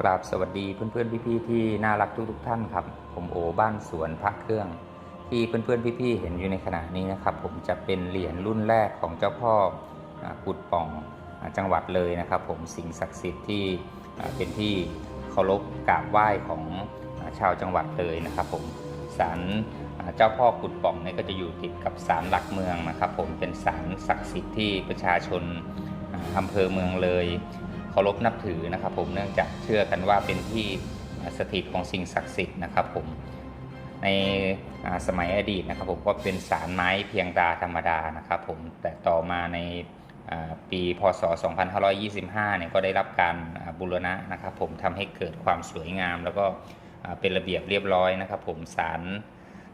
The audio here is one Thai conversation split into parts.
กราบสวัสดีเพื่อนๆพี่ๆที่น่ารักทุกๆท่านครับ ผมโอบ้านสวนพระเครื่อง ที่เพื่อนๆพี่ๆเห็นอยู่ในขณะนี้นะครับ ผมจะเป็นเหรียญรุ่นแรกของเจ้าพ่อกุดป่องจังหวัดเลยนะครับ ผมสิ่งศักดิ์สิทธิ์ที่เป็นที่เคารพกราบไหว้ของชาวจังหวัดเลยนะครับ ผมศาลเจ้าพ่อกุดป่องเนี่ยก็จะอยู่ติดกับศาลหลักเมืองนะครับ ผมเป็นศาลศักดิ์สิทธิ์ที่ประชาชนอำเภอเมืองเลย เคารพนับถือนะครับ ผมเนื่องจากเชื่อกันว่าเป็นที่สถิตของสิ่งศักดิ์สิทธิ์นะครับ ผมในสมัยอดีตนะครับ ผมก็เป็นสารไม้เพียงตาธรรมดานะครับ ผมแต่ต่อมาในปีพศ 2525 เนี่ยก็ได้รับการบูรณะนะครับ ผมทำให้เกิดความสวยงาม แล้วก็เป็นระเบียบเรียบร้อยนะครับ ผมศาล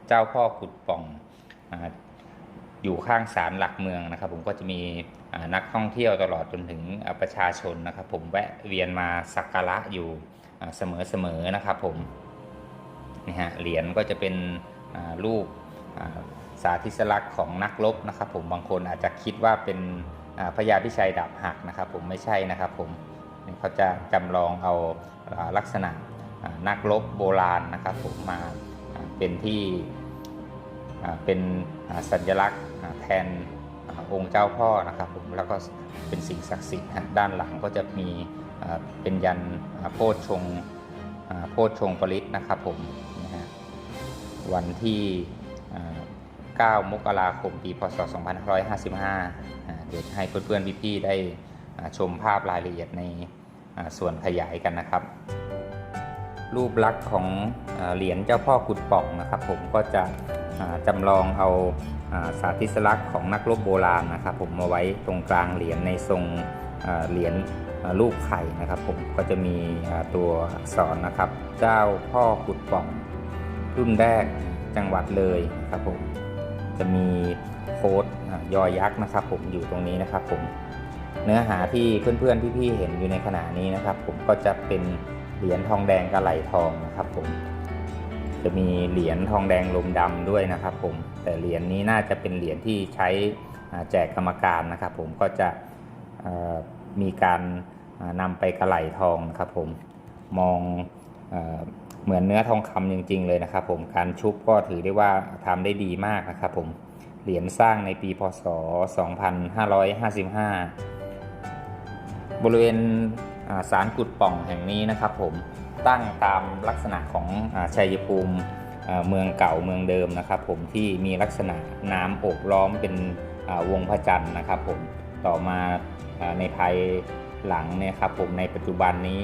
เจ้าพ่อกุดป่อง อยู่ข้างศาลหลักเมืองนะครับ ผมก็จะมีนักท่องเที่ยวตลอดจนถึงประชาชนนะครับ ผมแวะเวียนมาสักการะอยู่เสมอๆนะครับผมนี่ฮะเหรียญก็จะเป็นรูปสาธิสลักษณ์ของนักรบนะครับผมบางคนอาจจะคิดว่าเป็นพญาพิชัยดาบหักนะครับผมไม่ใช่นะครับผมเขาจะจำลองเอาลักษณะนักรบโบราณนะครับผมมาเป็นที่ เป็นสัญลักษณ์แทนองค์เจ้าพ่อนะครับผมแล้วก็เป็นสิ่งศักดิ์สิทธิ์ด้านหลังก็จะมีเป็นยันโพชฌงโพชฌงปริศนะครับผมนะฮะวันที่อ่า9มกราคม ปี พศ 2555อ่าเดี๋ยวให้เพื่อนๆพี่ๆได้ชมภาพรายละเอียดในส่วนขยายกันนะครับ รูปลักษณ์ของเหรียญเจ้าพ่อกุดป่องนะครับผมก็จะ จำลองเอาสาธิสลักษณ์ของนักรบโบราณนะครับ ผมมาไว้ตรงกลางเหรียญในทรงเหรียญอ่ารูปไข่นะครับ ผมก็จะมีตัวอักษรนะครับ เจ้าพ่อกุดป่อง รุ่นแรกจังหวัดเลยนะครับผมจะมีโค้ดยอยักษ์นะครับ ผมอยู่ตรงนี้นะครับ ผมเนื้อหาที่เพื่อนๆพี่ๆเห็นอยู่ในขณะนี้นะครับ ผมก็จะเป็นเหรียญทองแดงกระไหลทองนะครับ ผม จะมีเหรียญทองแดงลมดำด้วยนะครับผมแต่เหรียญนี้น่าจะเป็นเหรียญที่ใช้แจกกรรมการนะครับ ผมก็จะมีการอ่านำไปกระไหลทองนะครับผมมองเอเหมือนเนื้อทองคำจริง ๆ เลยนะครับ ผมการชุบก็ถือได้ว่าทำได้ดีมากนะครับผมเหรียญสร้างในปีพศ 2555 บริเวณอ่าศาลกุดป่องแห่งนี้นะครับผม ตั้งตามลักษณะของอาชัยภูมิเมืองเก่าเมืองเดิมนะครับ ผมที่มีลักษณะน้ำโอบล้อมเป็นวงพระจันทร์นะครับ ผมต่อมาอในภายหลังเนี่ยครับผมในปัจจุบันนี้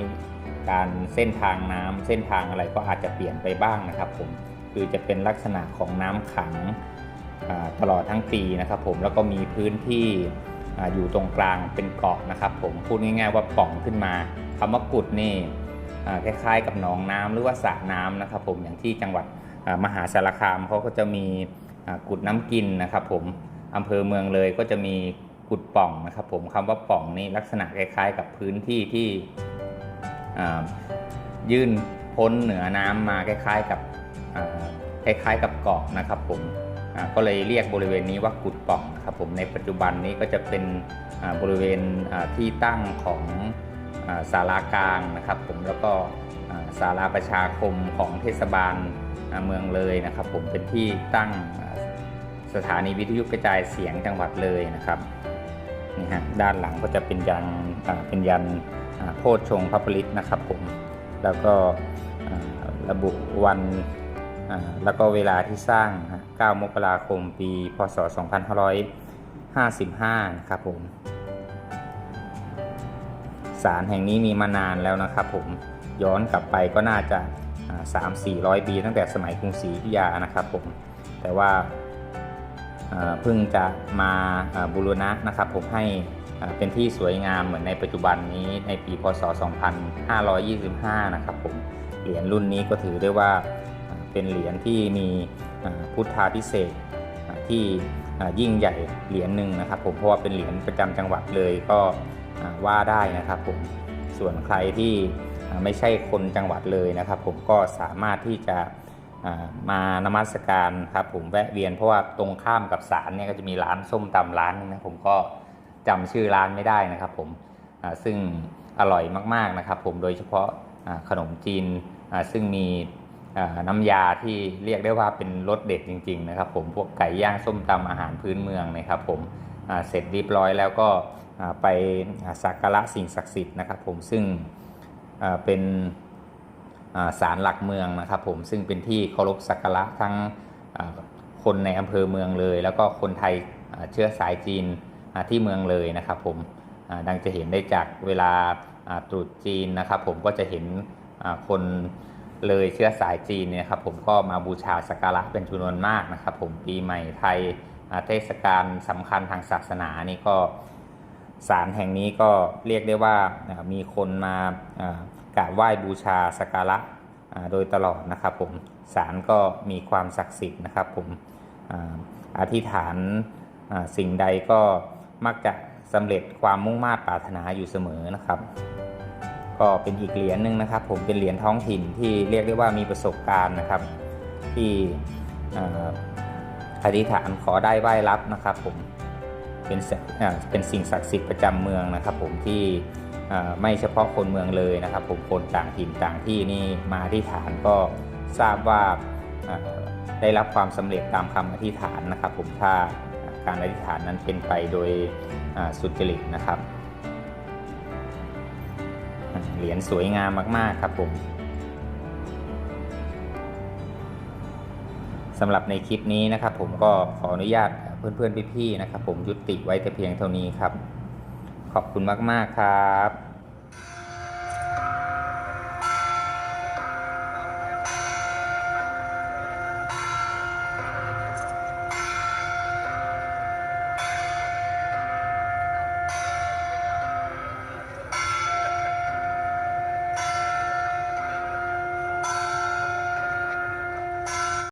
การเส้นทางน้ำเส้นทางอะไรก็อาจจะเปลี่ยนไปบ้างนะครับ ผมคือจะเป็นลักษณะของน้ำขังตลอดทั้งปีนะครับ ผมแล้วก็มีพื้นที่อยู่ตรงกลางเป็นเกาะนะครับ ผมพูดง่ายๆว่าป่องขึ้นมาคำว่ากุดนี่ คล้ายๆ กับหนองน้ำหรือว่าสระน้ำนะครับผมอย่างที่จังหวัดมหาสารคามเขาก็จะมีกุดน้ำกินนะครับผมอำเภอเมืองเลยก็จะมีกุดป่องนะครับผมคำว่าป่องนี่ลักษณะคล้ายๆ กับพื้นที่ที่ยื่นพ้นเหนือน้ำมาคล้ายๆกับคล้ายๆ กับเกาะนะครับผมก็เลยเรียกบริเวณนี้ว่ากุดป่องครับผมในปัจจุบันนี้ก็จะเป็นบริเวณที่ตั้งของ ศาลากลางนะครับ ผมแล้วก็อ่าศาลาประชาคมของเทศบาลเมืองเลยนะครับ ผมเป็นที่ตั้งสถานีวิทยุกระจายเสียงจังหวัดเลยนะครับนี่ฮะด้านหลังก็จะเป็นยันเป็นยันโพชฌงพระปริตนะครับ ผมแล้วก็ระบุวันแล้วก็เวลาที่สร้าง 9 มกราคม ปี พศ 2555 นะครับผม ศาลแห่งนี้มีมานานแล้วนะครับ ผมย้อนกลับไปก็น่าจะสามสี่ร้อยปีตั้งแต่สมัยกรุงศรีอยุธยานะครับผมแต่ว่าเพิ่งจะมาบูรณะนะครับ ผมให้เป็นที่สวยงามเหมือนในปัจจุบันนี้ในปีพศ 2525 นะครับผมเหรียญรุ่นนี้ก็ถือได้ว่าเป็นเหรียญที่มีพุทธาพิเศษที่ยิ่งใหญ่เหรียญหนึ่งนะครับ ผมเพราะว่าเป็นเหรียญประจำจังหวัดเลยก็ ว่าได้นะครับผมส่วนใครที่ไม่ใช่คนจังหวัดเลยนะครับ ผมก็สามารถที่จะมานมัสการครับผมแวะเวียนเพราะว่าตรงข้ามกับศาลเนี่ยก็จะมีร้านส้มตำร้านนึงนะผมก็จำชื่อร้านไม่ได้นะครับผมซึ่งอร่อยมากๆนะครับ ผมโดยเฉพาะขนมจีนซึ่งมีน้ำยาที่เรียกได้ว่าเป็นรสเด็ดจริง ๆ นะครับ ผมพวกไก่ย่างส้มตำอาหารพื้นเมืองนะครับ ผมเสร็จเรียบร้อยแล้วก็ ไปสักการะสิ่งศักดิ์สิทธิ์นะครับผมซึ่งเป็นศาลหลักเมืองนะครับผมซึ่งเป็นที่เคารพสักการะทั้งคนในอำเภอเมืองเลย แล้วก็คนไทยเชื้อสายจีนที่เมืองเลยนะครับผมดังจะเห็นได้จากเวลาตรุษจีนนะครับผมก็จะเห็นคนเลยเชื้อสายจีนเนี่ยครับผมก็มาบูชาสักการะเป็นจำนวนมากนะครับผมปีใหม่ไทยเทศกาลสำคัญทางศาสนานี่ก็ ศาลแห่งนี้ก็เรียกได้ว่ามีคนมากราบไหว้บูชาสักการะโดยตลอดนะครับผมศาลก็มีความศักดิ์สิทธิ์นะครับผมอธิษฐานสิ่งใดก็มักจะสำเร็จความมุ่งมา่ปรารถนาอยู่เสมอนะครับ ก็เป็นอีกเหรียญหนึ่งนะครับ ผมเป็นเหรียญท้องถิ่นที่เรียกได้ว่ามีประสบการณ์นะครับ ที่อ่าอธิษฐานขอได้ไหว้รับนะครับผม เป็นเป็นสิ่งศักดิ์สิทธิ์ประจำเมืองนะครับ ผมที่ไม่เฉพาะคนเมืองเลยนะครับ ผมคนต่างถิ่นต่างที่นี่มาอธิษฐานก็ทราบว่าได้รับความสำเร็จตามคำอธิษฐานนะครับ ผมถ้าการอธิษฐานนั้นเป็นไปโดยสุจริตนะครับเหรียญสวยงามมาก ๆ ครับผมสำหรับในคลิปนี้นะครับผมก็ขออนุญาต เพื่อนๆพี่ๆนะครับ ผมยุติไว้แต่เพียงเท่านี้ครับ ขอบคุณมากๆครับ